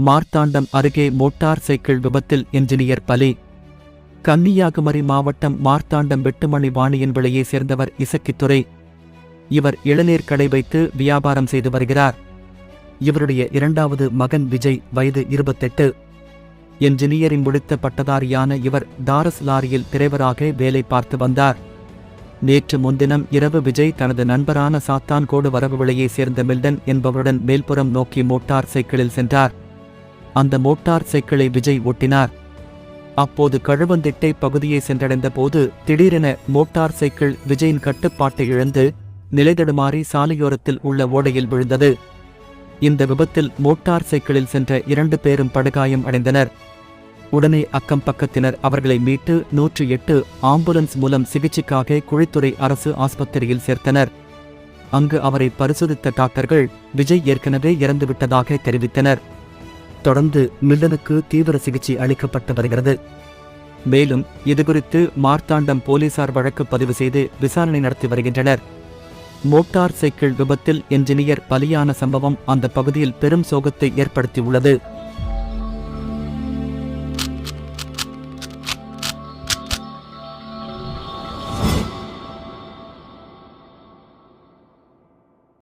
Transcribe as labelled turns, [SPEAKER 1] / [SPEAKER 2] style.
[SPEAKER 1] மார்த்தாண்டம் அருகே motor cycle விபத்தில் engineer பலி. கன்னியாகுமரி மாவட்டம் மார்த்தாண்டம் வெட்டுமணி வாணியின் விலையை சேர்ந்தவர் இசக்கித்துறை இவர் இளநீர் கடை வைத்து வியாபாரம் செய்து வருகிறார். இவருடைய இரண்டாவது மகன் விஜய் வயது இருபத்தெட்டு. என்ஜினியரிங் முடித்த பட்டதாரியான இவர் தாரஸ் லாரியில் டிரைவராக வேலை பார்த்து வந்தார். நேற்று முன்தினம் இரவு விஜய் தனது நண்பரான சாத்தான்கோடு வரவு விலையை சேர்ந்த மில்டன் என்பவருடன் மேல்புறம் நோக்கி மோட்டார் சைக்கிளில் சென்றார். அந்த மோட்டார் சைக்கிளை விஜய் ஓட்டினார். அப்போது கழுவந்திட்டை பகுதியை சென்றடைந்த போது திடீரென மோட்டார் சைக்கிள் விஜயின் கட்டுப்பாட்டை இழந்து நிலைதடுமாறி சாலையோரத்தில் உள்ள ஓடையில் விழுந்தது. இந்த விபத்தில் மோட்டார் சைக்கிளில் சென்ற இரண்டு பேரும் படுகாயம் அடைந்தனர். உடனே அக்கம் பக்கத்தினர் அவர்களை மீட்டு நூற்றி எட்டு ஆம்புலன்ஸ் மூலம் சிகிச்சைக்காக குழித்துறை அரசு ஆஸ்பத்திரியில் சேர்த்தனர். அங்கு அவரை பரிசோதித்த டாக்டர்கள் விஜய் ஏற்கனவே இறந்துவிட்டதாக தெரிவித்தனர். தொடர்ந்து மில்லனுக்கு தீவிர சிகிச்சை அளிக்கப்பட்டு வருகிறது. மேலும் இதுகுறித்து மார்த்தாண்டம் போலீசார் வழக்கு பதிவு செய்து விசாரணை நடத்தி வருகின்றனர். மோட்டார் சைக்கிள் விபத்தில் என்ஜினியர் பலியான சம்பவம் அந்த பகுதியில் பெரும் சோகத்தை ஏற்படுத்தியுள்ளது.